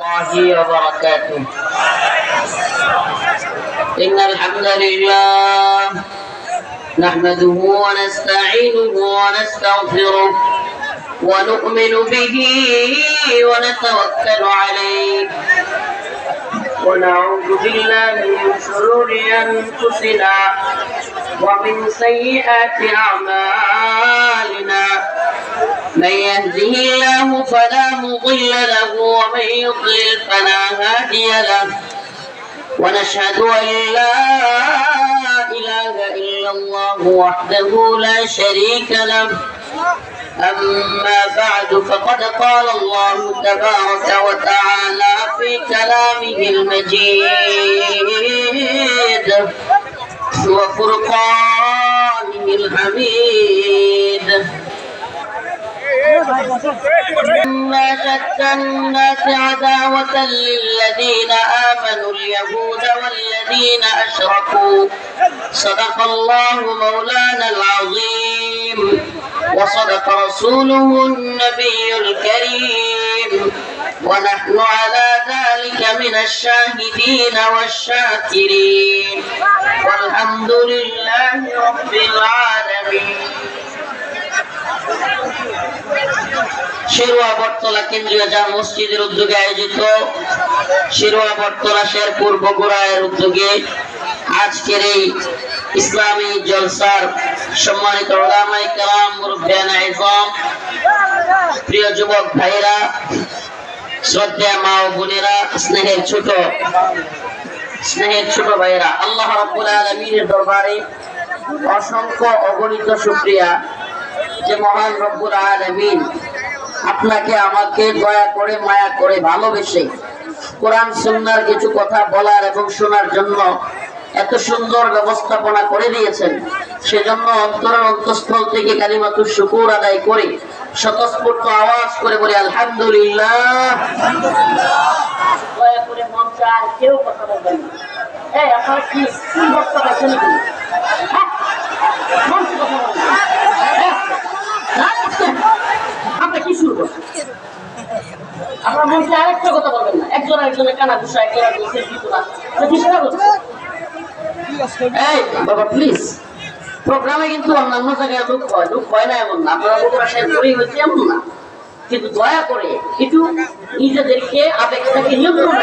الله وبركاته. إن الحمد لله نحمده ونستعينه ونستغفره ونؤمن به ونتوكل عليه. ونعوذ بالله من شرور أنفسنا ومن سيئات أعمالنا. من يهده الله فلا مضل له ومن يضلل فلا هادي له. ونشهد أن لا إله إلا الله وحده لا شريك له. أما بعد فقد قال الله تبارك وتعالى المجيد وفرقانه الحميد. ما شتى الناس عداوة للذين آمنوا اليهود والذين أشركوا صدق الله مولانا العظيم وصدق رسوله النبي الكريم. ونحن على ذلك من الشاهدين والشاكرين والحمد لله رب العالمين শিরোয়া বটতলা কেন্দ্রীয় জাম মসজিদের উদ্যোগে আয়োজিত শিরোয়া বটতলা শেরপুর বগুড়ায়ের উদ্যোগে আজকের এই ইসলামী জলসার সম্মানিত ওলামাই কালাম মুরব্বিয়ান আইজম প্রিয় যুবক ভাইরা শ্রদ্ধা মা ও বোনেরা, স্নেহের ছোট স্নেহের ছোট ভাইরা আল্লাহ দরবারে অসংখ্য অগণিত যে মহান রব্বুল আপনাকে আমাকে দয়া করে, মায়া করে ভালোবেসে কোরআন, সুন্নার কিছু কথা বলার এবং শোনার জন্য এত সুন্দর ব্যবস্থাপনা করে দিয়েছেন। সেজন্য অন্তরের অন্তঃস্থল থেকে কালিমাতুর শুকুর আদায় করে স্বতঃস্ফূর্ত আওয়াজ করে বলি আলহামদুলিল্লাহ। দয়া করে মঞ্চে আর কেউ কথা বলবেন না। এই আপনারা কি স্কুল বক্তা পাচ্ছেন নাকি হ্যাঁ? হ্যাঁ? আমরা কি শুরু করছি আপনার মঞ্চে আরেকটা কথা বলবেন না। একজন আরেকজনের কানা ঘুষা একজন কি সেটা বলছে এই বাবা প্লিজ প্রোগ্রামে কিন্তু অন্যান্য জায়গায় লোক হয় লোক হয় না এমন না। আপনারা বাসায় করেই হচ্ছে এমন না। কিন্তু দয়া করে একটু নিজেদেরকে আবেগটাকে নিয়ন্ত্রণ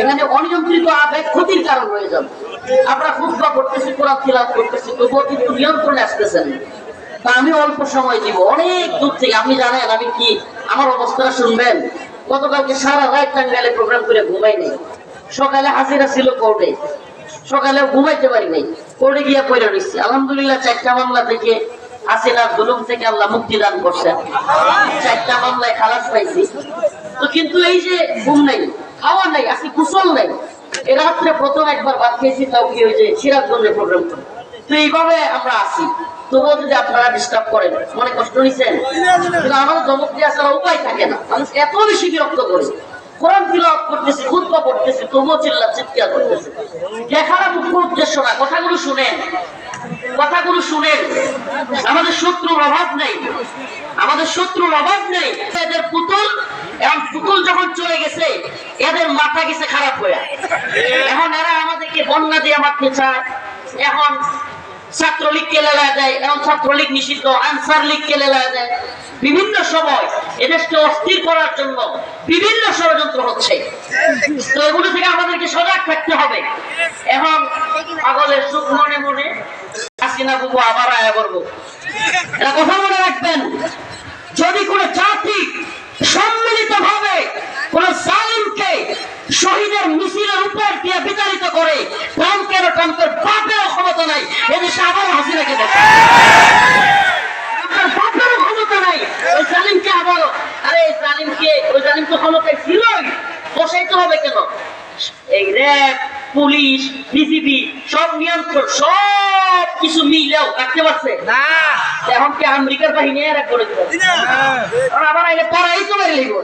এখানে অনিয়ন্ত্রিত আবেগ ক্ষতির কারণ হয়ে যাবে। আমরা খুদ্া করতেছি, কোরআন তিলাত করতেছি, তবুও কিন্তু নিয়ন্ত্রণে আসতেছেন তা আমি অল্প সময় দিব, অনেক দূর থেকে। আপনি জানেন, আমি কি আমার অবস্থাটা শুনবেন? গতকালকে সারা রাত টাঙ্গাইলে প্রোগ্রাম করে ঘুমাই নেই। সকালে হাজিরা ছিল কোর্টে। সকালে ঘুমাইতে পারি নাই। কোর্টে গিয়ে পড়ে রয়েছি আলহামদুলিল্লাহ, চারটা মামলা থেকে হাসিনার জুলুম থেকে আল্লাহ মুক্তি দান করছেন চারটা মামলায় খালাস পাইছি। তো কিন্তু এই যে ঘুম নাই, খাওয়া নাই, আজকে কুশল নাই, এ রাত্রে প্রথম একবার ভাত খেয়েছি, তাও কি ওই যে সিরাজগঞ্জে প্রোগ্রাম করে তো এইভাবে আমরা আসি তবুও যদি আপনারা ডিস্টার্ব করেন, মনে কষ্ট নিচ্ছেন কিন্তু আমাদের দিয়ে আসার উপায় থাকে না। মানুষ এত বেশি বিরক্ত করে। কথাগুলো শুনেন। কথাগুলো শুনেন। আমাদের শত্রুর অভাব নেই। আমাদের শত্রুর অভাব নেই। এদের পুতুল, এখন পুতুল যখন চলে গেছে, এদের মাথা গেছে খারাপ হয়ে। এখন এরা আমাদেরকে বন্যা দিয়ে মারতে চায়। এখন ছাত্রলীগকে লেলা দেয় এখন ছাত্রলীগ নিষিদ্ধ, আনসার লীগকে লেলা দেয় বিভিন্ন সময় এদেশকে অস্থির করার জন্য বিভিন্ন ষড়যন্ত্র হচ্ছে। তো এগুলো থেকে আমাদেরকে সজাগ থাকতে হবে। এবং পাগলের সুখ মনে মনে হাসিনা বুবু আবার আয়া করব। এটা কথা মনে রাখবেন, যদি কোনো জাতি সম্মিলিত ভাবে কোন জালিমকে শহীদের মিছিলের উপর দিয়ে বিতাড়িত করে ট্রাম্পের ট্রাম্পের বাপেরও ক্ষমতা নাই এদেশে আবার হাসিনাকে বাপেরও ক্ষমতা নাই। ওই জালিমকে আবারও আরে জালিমকে ওই জালিম তো ক্ষমতায় ছিলই। বসাইতে হবে কেন? এই র্যাব পুলিশ বিজিবি সব নিয়ন্ত্রণ সব কিছু মিলেও রাখতে পারছে। না। এখন কি আমেরিকার বাহিনী এরা করে আবার আইলে পড়াই তো মেরে লিখব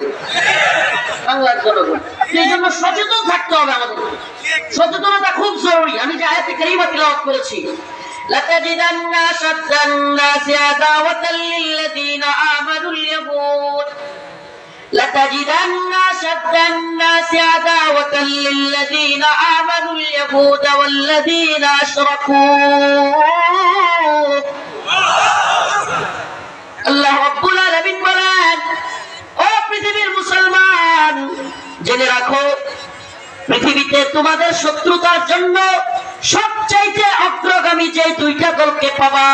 বাংলার জনগণ। সেই জন্য সচেতন থাকতে হবে আমাদের। সচেতনতা খুব জরুরি। আমি যে আয়াতে কারিমা তিলাওয়াত করেছি لتجدن أشد الناس عداوة للذين آمنوا اليهود لتجدن أشد الناس عداوة للذين آمنوا اليهود والذين أشركوا আল্লাহ রাব্বুল আলামিন বলেন ও পৃথিবীর মুসলমান জেনে রাখো পৃথিবীতে তোমাদের শত্রুতার জন্য সবচাইতে অগ্রগামী যে দুইটা দলকে পাবা।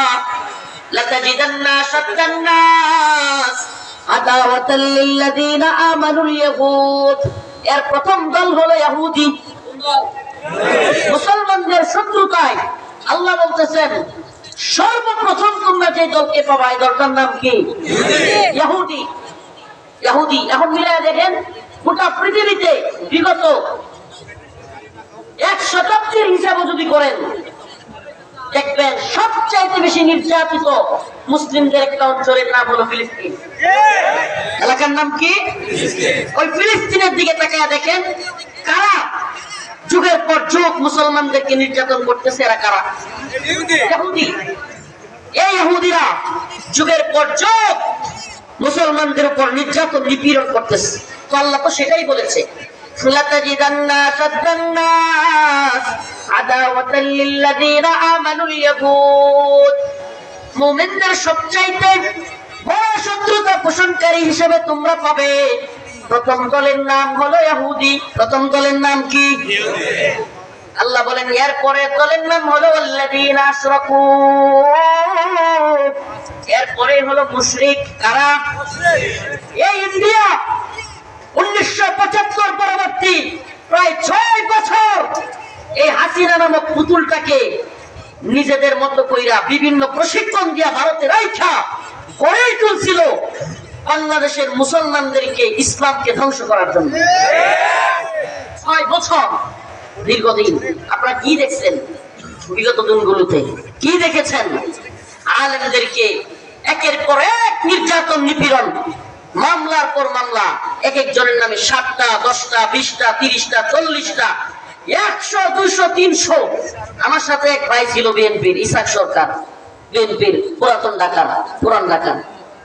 এর প্রথম দল হলো ইহুদি মুসলমানদের শত্রুতায় আল্লাহ বলতেছেন, সর্বপ্রথম তোমরা যে দলকে পাবা, এই দলটার নাম কি? এখন মিলায় দেখেন, গোটা পৃথিবীতে বিগত এক শতাব্দীর হিসাবে যদি করেন, দেখবেন সবচাইতে বেশি নির্যাতিত মুসলিমদের একটা অঞ্চলের নাম হলো ফিলিস্তিন। এলাকার নাম কি? ওই ফিলিস্তিনের দিকে তাকায় দেখেন, কারা যুগের পর যুগ মুসলমানদেরকে নির্যাতন করতেছে, এরা কারা? এই ইহুদিরা যুগের পর যুগ মুসলমানদের উপর নির্যাতন নিপীড়ন করতেছে। তো আল্লাহ তো সেটাই বলেছে। لتجدن أشد الناس عداوة للذين آمنوا اليهود মুমিনদের সবচাইতে বড় শত্রুতা পোষণকারী হিসেবে তোমরা পাবে প্রথম দলের নাম হলো ইহুদি প্রথম দলের নাম কি আল্লাহ বলেন এর পরে দলের নাম হলো আল্লাযীনা আশরাকু এরপরে হলো মুশরিক কারা এই ইন্ডিয়া উনিশশো পঁচাত্তর পরবর্তী প্রায় ছয় বছর এই হাসিনা নামক পুতুলটাকে নিজেদের মতো কইরা বিভিন্ন প্রশিক্ষণ দিয়া ভারতে রাইখা গড়েই তুলছিল বাংলাদেশের মুসলমানদেরকে ইসলামকে ধ্বংস করার জন্য। ছয় বছর দীর্ঘদিন আপনারা কি দেখছেন? বিগত দিনগুলোতে কি দেখেছেন? আলেমদেরকে একের পর এক নির্যাতন নিপীড়ন মামলার পর মামলা, এক একজনের নামে সাতটা, দশটা, বিশটা, তিরিশটা, চল্লিশটা, একশো, দুইশো, তিনশো। আমার সাথে এক ভাই ছিল বিএনপির, ইসাক সরকার। বিএনপির পুরাতন ঢাকা পুরান ঢাকা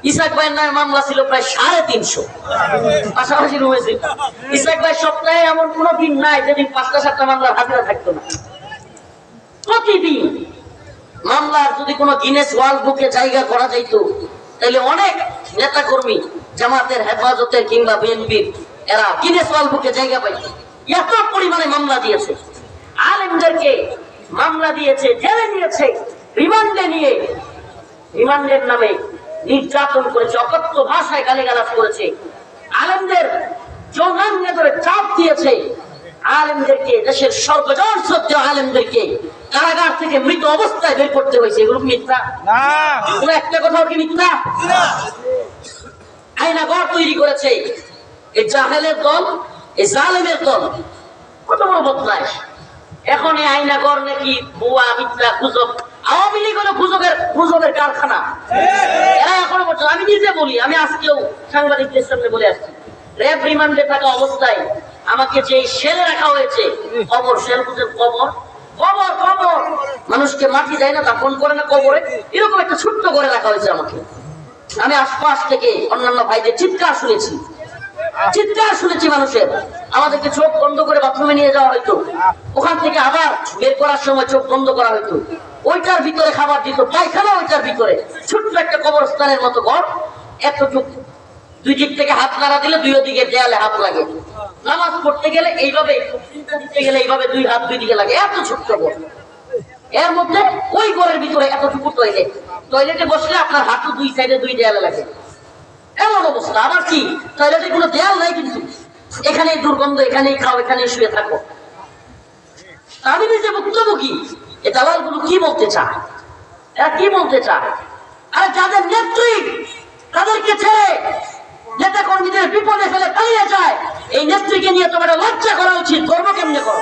ইসাক ভাইয়ের নামে মামলা ছিল প্রায় সাড়ে তিনশো। পাশাপাশি রয়েছে ইসাক ভাই সপ্তাহে এমন কোন দিন নাই যেদিন পাঁচটা, সাতটা মামলা হাজিরা থাকতো না। প্রতিদিন মামলার যদি কোনো গিনেস ওয়ার্ল্ড বুকে জায়গা করা যাইতো, তাহলে অনেক নেতা কর্মী জামাতের হেফাজতের কিংবা বিএনপির এরা গিনেস বুকে জায়গা পাইছে। এত পরিমাণে মামলা দিয়েছে। আলেমদেরকে মামলা দিয়েছে জেলে নিয়েছে রিমান্ডে নিয়ে রিমান্ডের নামে নির্যাতন করেছে অকথ্য ভাষায় গালিগালাজ করেছে। আলেমদের যৌনাঙ্গে ধরে চাপ দিয়েছে। আলেমদেরকে দেশের সর্বজন সত্য আলেমদেরকে কারাগার থেকে মৃত অবস্থায় বের করতে হয়েছে। এগুলো মিথ্যা? একটা কথাও কি মিথ্যা? আইনা ঘর তৈরি করেছে। এই জাহেলের দল এই জালেমের দল। কত বড় বদলায় এখন এই আইনা ঘর নাকি ভুয়া, মিথ্যা গুজব, আওয়ামী লীগ হলো গুজবের গুজবের কারখানা। এরা এখনও পর্যন্ত আমি নিজে বলি, আমি আজকেও সাংবাদিকদের সামনে বলে আসছি। র্যাব রিমান্ডে থাকা অবস্থায় আমাকে যে সেলে রাখা হয়েছে, কবর, সেল বুঝে কবর কবর কবর। মানুষকে মাটি দেয় না দাফন করে না কবরে। এরকম একটা ছোট্ট করে রাখা হয়েছে আমাকে। আমি আশপাশ থেকে অন্যান্য ভাইদের চিৎকার শুনেছি। চিৎকার শুনেছি মানুষের। আমাদেরকে চোখ বন্ধ করে বাথরুমে নিয়ে যাওয়া হয়তো ওখান থেকে আবার বের করার সময় চোখ বন্ধ করা হয়তো ওইটার ভিতরে খাবার দিত, পায়খানা ওইটার ভিতরে। ছোট্ট একটা কবরস্থানের মতো ঘর। এতটুকু। দুই দিক থেকে হাত নাড়া দিলে দুই দিকে দেয়ালে হাত লাগে। নামাজ পড়তে গেলে এইভাবে দিতে গেলে এইভাবে দুই হাত দুই দিকে লাগে। এত ছোট্ট ঘর। এর মধ্যে ওই ঘরের ভিতরে এতটুকু টয়লেট টয়লেটে বসলে আপনার হাঁটু দুই সাইডে দুই দেয়ালে লাগে। এমন অবস্থা। আবার কি? টয়লেটে কোনো দেয়াল নাই কিন্তু। এখানেই দুর্গন্ধ, এখানেই খাও, এখানেই শুয়ে থাকো। আমি নিজে ভুক্তভোগী। এ দালালগুলো কি বলতে চায়? এরা কি বলতে চায়? আর যাদের নেত্রী, তাদেরকে ছেড়ে নেতা কর্মীদের বিপদে ফেলে পালিয়ে যায়। এই নেত্রীকে নিয়ে তোমার লজ্জা করা উচিত। গর্ব কেমনে করো?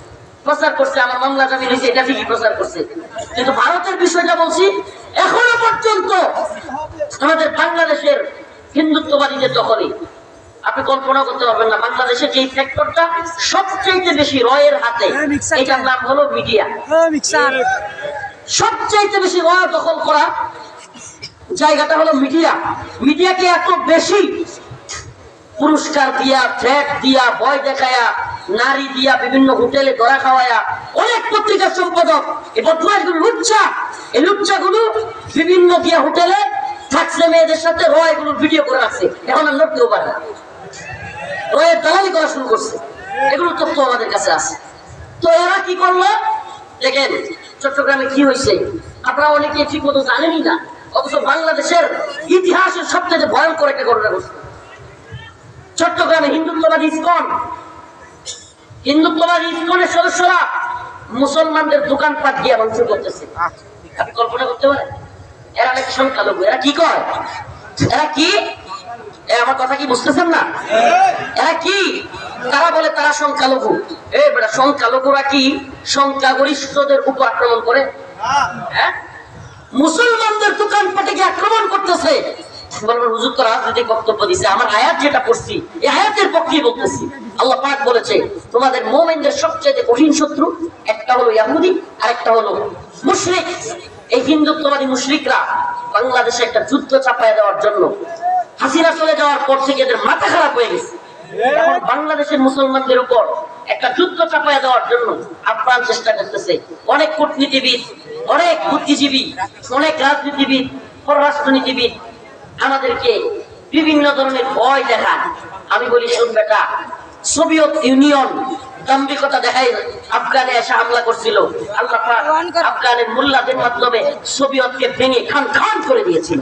প্রচার করছে আমার মামলা জামিন হয়েছে এটা ঠিকই প্রচার করছে। কিন্তু ভারতের বিষয়টা বলছি এখনও পর্যন্ত আমাদের বাংলাদেশের হিন্দুত্ববাদীদের দখলে আপনি কল্পনা করতে পারবেন না বাংলাদেশের যে সেক্টরটা সবচেয়ে বেশি রয়ের হাতে এটার নাম হলো মিডিয়া। মিক্সার সবচাইতে বেশি রয় দখল করা জায়গাটা হলো মিডিয়া। মিডিয়াকে এত বেশি পুরস্কার দিয়া থ্রেট দিয়া ভয় দেখায়া নারী দিয়া বিভিন্ন হোটেলে ধরা খাওয়ায়া অনেক পত্রিকার সম্পাদক। এই বদমাশগুলো লুচ্চা। এই লুচ্চাগুলো বিভিন্ন গিয়া হোটেলে থাকছে মেয়েদের সাথে, রয়গুলোর ভিডিও করে রাখছে। এখন আর লড়তেও পারে না। রয়ের দালালি করা শুরু করছে। এগুলো তথ্য আমাদের কাছে আছে। তো এরা কি করল? দেখেন, চট্টগ্রামে কি হয়েছে আপনারা অনেকে ঠিক মতো জানেনই না। অথচ বাংলাদেশের ইতিহাসের সবচেয়ে ভয়ঙ্কর একটা ঘটনা ঘটছে। চট্টগ্রামে হিন্দুত্ববাদী ইস্কন হিন্দুত্ববাদী ইস্কনের সদস্যরা মুসলমানদের দোকানপাট গিয়ে ভাঙচ করতেছে। আপনি কল্পনা করতে পারেন? এরা অনেক সংখ্যালঘু। এরা কি করে এরা কি? আমার কথা কি বুঝতেছেন না? এরা কি? তারা বলে তারা সংখ্যালঘু। এই বেটা সংখ্যালঘুরা কি? সংখ্যাগরিষ্ঠদের উপর আক্রমণ করে? হ্যাঁ? মুসলমানদের দোকানপাটে গিয়ে আক্রমণ করতেছে বলবেন হুজুর তো রাজনৈতিক বক্তব্য দিছে, আমার আয়াত যেটা পড়ছি, এই আয়াতের পক্ষেই বলতেছি। আল্লাহ পাক বলেছে, তোমাদের মোমেনদের সবচেয়ে কঠিন শত্রু একটা হলো ইয়াহুদি আর একটা হলো মুশরিক। এই হিন্দুত্ববাদী মুশরিকরা বাংলাদেশে একটা যুদ্ধ চাপায় দেওয়ার জন্য হাসিনা চলে যাওয়ার পর থেকে এদের মাথা খারাপ হয়ে গেছে। এখন বাংলাদেশের মুসলমানদের উপর একটা যুদ্ধ চাপায় দেওয়ার জন্য আপ্রাণ চেষ্টা করতেছে। অনেক কূটনীতিবিদ, অনেক বুদ্ধিজীবী, অনেক রাজনীতিবিদ, পররাষ্ট্রনীতিবিদ আমাদেরকে বিভিন্ন ধরনের ভয় দেখায়। আমি বলি শুন বেটা সোভিয়েত ইউনিয়ন দাম্ভিকতা দেখাই আফগানে এসে হামলা করছিল। আল্লাহ আফগানের মোল্লাদের মাধ্যমে সোভিয়েতকে ভেঙে খান খান করে দিয়েছিল।